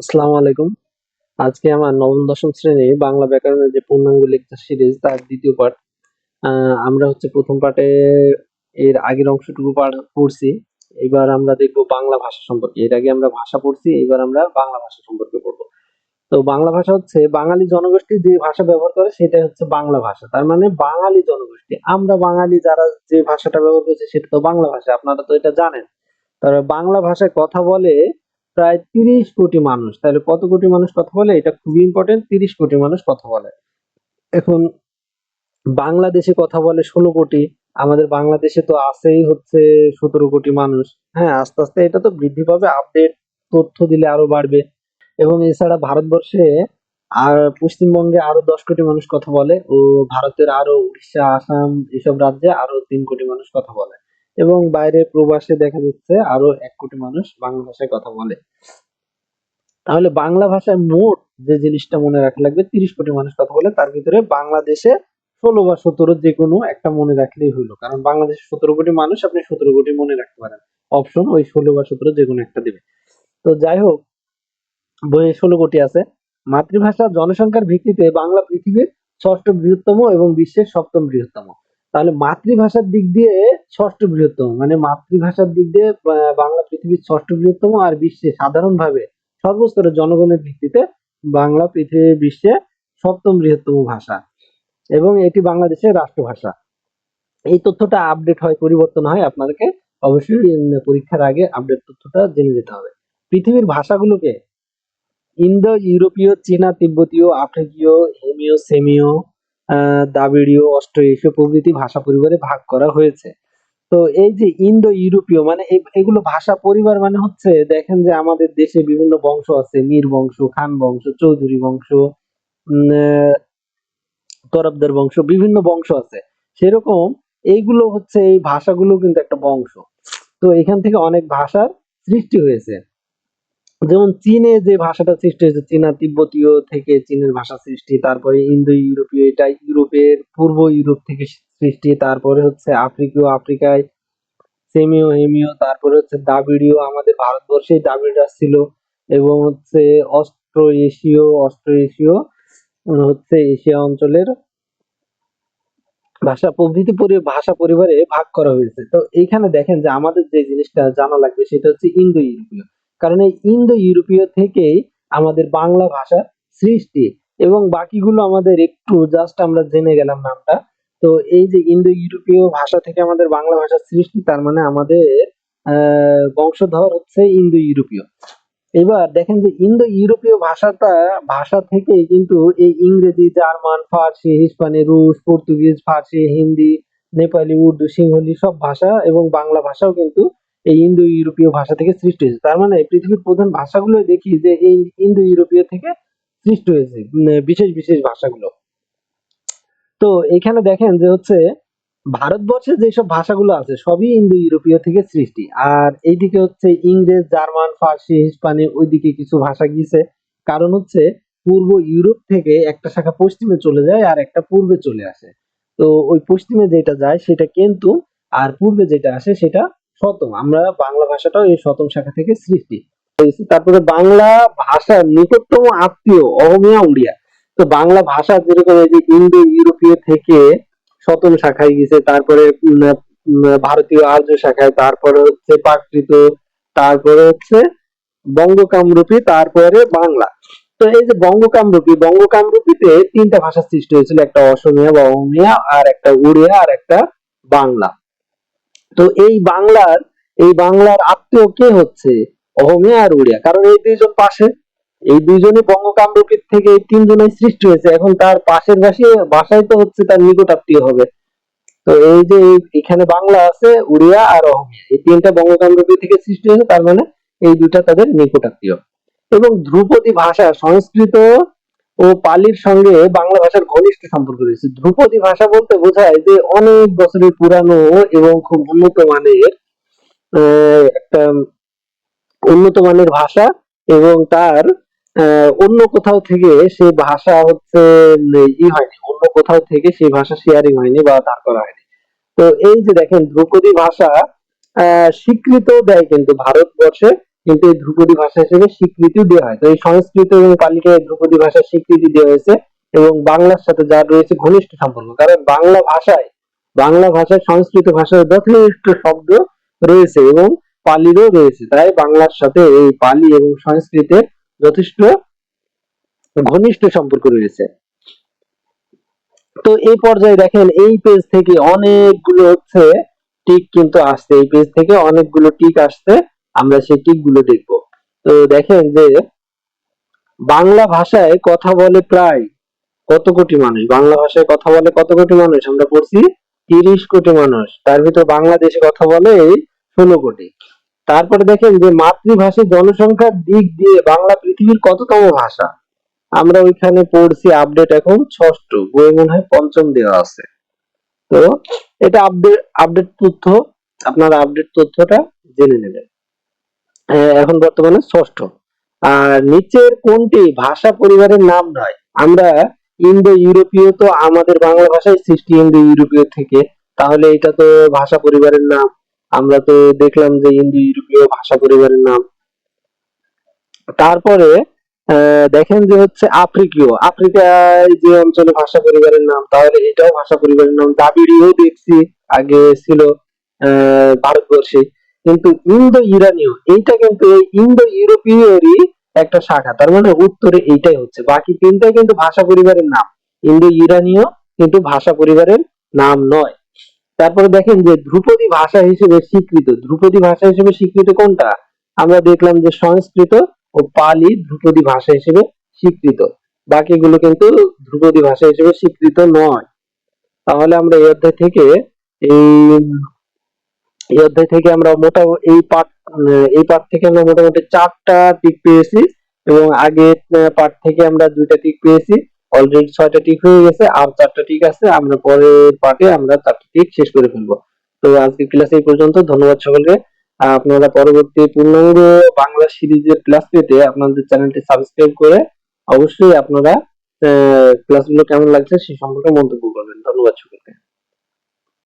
আসসালামু আলাইকুম। আজকে আমার নবম, দশম শ্রেণির বাংলা ব্যাকরণের যে পূর্ণাঙ্গ লেকচার সিরিজ, তার দ্বিতীয় পার্ট আমরা হচ্ছে প্রথম পার্টে এর আগের অংশটুকু পড়ছি। এবার আমরা দেখব বাংলা ভাষা সম্পর্কে। এর আগে আমরা ভাষা পড়ছি, এবার আমরা বাংলা ভাষা সম্পর্কে পড়ব। তো বাংলা ভাষা হচ্ছে বাঙালি জনগোষ্ঠী যে ভাষা ব্যবহার করে সেটা হচ্ছে বাংলা ভাষা। তার মানে বাঙালি জনগোষ্ঠী। আমরা বাঙালি যারা যে ভাষাটা ব্যবহার করছে, সেটা তো বাংলা ভাষা। আপনারা তো এটা জানেন। তবে বাংলা ভাষায় কথা বলে প্রায় তিরিশ কোটি মানুষ। তাহলে কত কোটি মানুষ কথা বলে? এটা খুবই ইম্পর্টেন্ট তিরিশ কোটি মানুষ কথা বলে। এখন বাংলাদেশে কথা বলে ষোলো কোটি, আমাদের বাংলাদেশে তো আছেই হচ্ছে সতেরো কোটি মানুষ। হ্যাঁ আস্তে আস্তে এটা তো বৃদ্ধি পাবে আপডেট তথ্য দিলে আরও বাড়বে। এবং এছাড়া ভারতবর্ষে আর পশ্চিমবঙ্গে আরও দশ কোটি মানুষ কথা বলে ও ভারতের আরও উড়িষ্যা, আসাম এসব রাজ্যে আরও তিন কোটি মানুষ কথা বলে। এবং বাইরে প্রবাসে দেখা যাচ্ছে আরও এক কোটি মানুষ বাংলা ভাষায় কথা বলে। তাহলে বাংলা ভাষায় মোট যে জিনিসটা মনে রাখা লাগবে, তিরিশ কোটি মানুষ কথা বলে, তার ভিতরে বাংলাদেশে ষোলো বা সতেরো যে কোনো একটা মনে রাখলেই হলো। কারণ বাংলাদেশে সতেরো কোটি মানুষ, আপনি সতেরো কোটি মনে রাখতে পারেন। অপশন ওই ষোলো বা সতেরো যে কোনো একটা দেবে। তো যাই হোক, বইয়ে ষোলো কোটি আছে। মাতৃভাষা জনসংখ্যার ভিত্তিতে বাংলা পৃথিবীর ষষ্ঠ বৃহত্তম এবং বিশ্বের সপ্তম বৃহত্তম। তাহলে মাতৃভাষার দিক দিয়ে ষষ্ঠ বৃহত্তম। মানে মাতৃভাষার দিক দিয়ে বাংলা পৃথিবীর ষষ্ঠ বৃহত্তম আর বিশ্বে সাধারণভাবে সর্বস্তরের জনগণের ভিত্তিতে বাংলা পৃথিবীর বিশ্বে সপ্তম বৃহত্তম ভাষা এবং এটি বাংলাদেশের রাষ্ট্রভাষা। এই তথ্যটা আপডেট হয়, পরিবর্তন হয়, আপনাদেরকে অবশ্যই পরীক্ষার আগে আপডেট তথ্যটা জেনে যেতে হবে। পৃথিবীর ভাষাগুলোকে ইন্দো ইউরোপীয় চীনা তিব্বতীয় আফ্রিকীয়, হেমীয়, সেমীয় দ্রাবিড়ীয় অস্ট্রো এশীয় প্রভৃতি ভাষা পরিবারে ভাগ করা হয়েছে। তো এই যে ইন্দো ইউরোপীয় মানে এগুলো ভাষা পরিবার মানে হচ্ছে, দেখেন যে আমাদের দেশে বিভিন্ন বংশ আছে, মীর বংশ, খান বংশ, চৌধুরী বংশ তরফদার বংশ, বিভিন্ন বংশ আছে। সেরকম এইগুলো হচ্ছে, এই ভাষাগুলো কিন্তু একটা বংশ। তো এখান থেকে অনেক ভাষার সৃষ্টি হয়েছে। যেমন চীনে যে ভাষাটা সৃষ্টি হয়েছে, চীনা তিব্বতীয় থেকে চীনের ভাষা সৃষ্টি, তারপরে ইন্দো ইউরোপীয় এটা ইউরোপের পূর্ব ইউরোপ থেকে সৃষ্টি, তারপরে হচ্ছে আফ্রিকীয় আফ্রিকায় সেমিও হেমিও তারপরে হচ্ছে দ্রাবিড়ীয়, আমাদের ভারতবর্ষে দ্রাবিড় ছিল এবং হচ্ছে অস্ট্রো এশীয় অস্ট্রো এশীয় হচ্ছে এশিয়া অঞ্চলের ভাষা, প্রভৃতি পরি- ভাষা পরিবারে ভাগ করা হয়েছে। তো এইখানে দেখেন যে আমাদের যে জিনিসটা জানা লাগবে সেটা হচ্ছে ইন্দো ইউরোপীয় কারণ এই ইন্দো ইউরোপীয় থেকেই আমাদের বাংলা ভাষা সৃষ্টি। এবং বাকিগুলো আমাদের একটু জাস্ট আমরা জেনে গেলাম নামটা। তো এই যে ইন্দো ইউরোপীয় ভাষা থেকে আমাদের বাংলা ভাষার সৃষ্টি, তার মানে আমাদের বংশধর হচ্ছে ইন্দো ইউরোপীয় এবার দেখেন যে ইন্দো ইউরোপীয় ভাষাটা, ভাষা থেকে কিন্তু এই ইংরেজি, জার্মান, ফার্সি, হিসপানি, রুশ, পর্তুগিজ, ফার্সি, হিন্দি, নেপালি, উর্দু, সিংহলি সব ভাষা এবং বাংলা ভাষাও কিন্তু এই ইন্দো ইউরোপীয় ভাষা থেকে সৃষ্টি হয়েছে। তার মানে পৃথিবীর প্রধান ভাষাগুলো দেখি যে এই ইন্দো ইউরোপীয় থেকে সৃষ্টি হয়েছে বিশেষ বিশেষ ভাষাগুলো। তো এখানে দেখেন যে হচ্ছে ভারতবর্ষে যেসব ভাষাগুলো আছে, সবই ইন্দো ইউরোপীয় থেকে সৃষ্টি। আর এইদিকে হচ্ছে ইংরেজ, জার্মান, ফার্সি, হিসপানি, ওইদিকে কিছু ভাষা গিয়েছে। কারণ হচ্ছে পূর্ব ইউরোপ থেকে একটা শাখা পশ্চিমে চলে যায় আর একটা পূর্বে চলে আসে। তো ওই পশ্চিমে যেটা যায় সেটা কিন্তু আর পূর্বে যেটা আসে সেটা শতম আমরা বাংলা ভাষাটাও এই শতম শাখা থেকে সৃষ্টি তারপরে বাংলা ভাষার নিকটতম আত্মীয় অহমিয়া উড়িয়া। তো বাংলা ভাষা যেরকম এই যে ইন্দো, ইউরোপীয় থেকে শতম শাখায় গেছে তারপরে ভারতীয় আর্য শাখায়, তারপরে হচ্ছে প্রাকৃত, তারপরে হচ্ছে বঙ্গকামরূপী, তারপরে বাংলা। তো এই যে বঙ্গকামরূপী, বঙ্গকামরূপীতে তিনটা ভাষা সৃষ্টি হয়েছিল, একটা অসমীয়া বা অমিয়া আর একটা উড়িয়া, আর একটা বাংলা। তো এই বাংলার এই বাংলার আত্মীয় কে হচ্ছে? অহমিয়া আর উড়িয়া। কারণ এই দুইজন পাশে, এই দুইজনই বঙ্গকামরূপীর থেকে এই তিনজনের সৃষ্টি হয়েছে। এখন তার পাশের ভাষী ভাষাই তো হচ্ছে তার নিকট আত্মীয় হবে। তো এই যে এখানে বাংলা আছে, উড়িয়া আর অহমিয়া। এই তিনটা বঙ্গকামরূপী থেকে সৃষ্টি হয়েছে, তার মানে এই দুটা তাদের নিকট আত্মীয়। এবং ধ্রুপদী ভাষা, সংস্কৃত ও পালির সঙ্গে বাংলা ভাষার ঘনিষ্ঠ সম্পর্ক রয়েছে। ধ্রুপদী ভাষা বলতে বোঝায় যে অনেক বছরের পুরানো এবং খুব উন্নত মানের একটা উন্নত মানের ভাষা এবং তার অন্য কোথাও থেকে সে ভাষা হচ্ছে ই হয়নি, অন্য কোথাও থেকে সেই ভাষা শেয়ারিং হয়নি বা ধার করা হয়নি। তো এই যে দেখেন, ধ্রুপদী ভাষা স্বীকৃত দেয় কিন্তু ভারতবর্ষে কিন্তু এই ধ্রুপদী ভাষা হিসেবে স্বীকৃতি দেওয়া হয়। তো এই সংস্কৃত এবং পালিকে ধ্রুপদী ভাষার স্বীকৃতি দেওয়া হয়েছে এবং বাংলার সাথে যার রয়েছে ঘনিষ্ঠ সম্পর্ক। কারণ বাংলা ভাষায় বাংলা ভাষায় সংস্কৃত ভাষার যথেষ্ট শব্দ রয়েছে এবং পালিরও রয়েছে। তাই বাংলার সাথে এই পালি এবং সংস্কৃতের যথেষ্ট ঘনিষ্ঠ সম্পর্ক রয়েছে। তো এই পর্যায়ে দেখেন, এই পেজ থেকে অনেকগুলো হচ্ছে টিক কিন্তু আসছে। এই পেজ থেকে অনেকগুলো টিক আসছে। আমরা সেই টিকগুলো দেখব। তো দেখেন যে, বাংলা ভাষায় কথা বলে প্রায় কত কোটি মানুষ? বাংলা ভাষায় কথা বলে কত কোটি মানুষ? আমরা পড়ছি তিরিশ কোটি মানুষ। তার ভিতর বাংলাদেশে কথা বলে ষোলো কোটি। তারপরে দেখেন যে, মাতৃভাষী জনসংখ্যার দিক দিয়ে বাংলা পৃথিবীর কততম ভাষা? আমরা ওইখানে পড়ছি আপডেট এখন ষষ্ঠ। বই মনে হয় পঞ্চম দেওয়া আছে। তো এটা আপডেট আপডেট তথ্য, আপনারা আপডেট তথ্যটা জেনে নেবেন। এখন বর্তমানে ষষ্ঠ। আর নিচের কোনটি ভাষা পরিবারের নাম নয়? আমরা ইন্দো ইউরোপীয় তো আমাদের বাংলা ভাষায় সৃষ্টি ইন্দো ইউরোপীয় থেকে। তাহলে এটা তো ভাষা পরিবারের নাম। আমরা তো দেখলাম যে ইন্দো ইউরোপীয় ভাষা পরিবারের নাম। তারপরে দেখেন যে হচ্ছে আফ্রিকীয়। আফ্রিকায় যে অঞ্চলে ভাষা পরিবারের নাম তাহলে এটাও ভাষা পরিবারের নাম। দাবিড়িও দেখছি আগে ছিল আহ, ভারতবর্ষে। কিন্তু ইন্দো ইরানীয় এইটা কিন্তু এই ইন্দো ইউরোপীয়রই একটা শাখা। তার মানে উত্তরে এইটাই হচ্ছে। বাকি তিনটাই কিন্তু ভাষা পরিবারের নাম। ইন্দো ইরানীয় কিন্তু ভাষা পরিবারের নাম নয়। তারপরে দেখেন যে ধ্রুপদী ভাষা হিসেবে স্বীকৃত। ধ্রুপদী ভাষা হিসেবে স্বীকৃত কোনটা? আমরা দেখলাম যে সংস্কৃত ও পালি ধ্রুপদী ভাষা হিসেবে স্বীকৃত। বাকিগুলো কিন্তু ধ্রুপদী ভাষা হিসেবে স্বীকৃত নয়। তাহলে আমরা এই অধ্যায় থেকে এই এই অধ্যায় থেকে আমরা মোটামুটি এই পাঠ এই পাঠ থেকে আমরা মোটামুটি চারটা টিক পেয়েছি এবং আগের পাঠ থেকে আমরা দুইটা টিক পেয়েছি। অলরেডি ছয়টা টিক হয়ে গেছে, আর চারটা টিক আছে। আমরা পরের পাঠে আমরা চারটা টিক শেষ করে ফেলব। তো আজকে ক্লাস এই পর্যন্ত। ধন্যবাদ সকলকে। আপনারা পরবর্তী পূর্ণাঙ্গ বাংলা সিরিজের ক্লাস পেতে আপনাদের চ্যানেলটি সাবস্ক্রাইব করে অবশ্যই আপনারা ক্লাসগুলো কেমন লাগছে সে সম্পর্কে মন্তব্য করবেন। ধন্যবাদ সকলকে।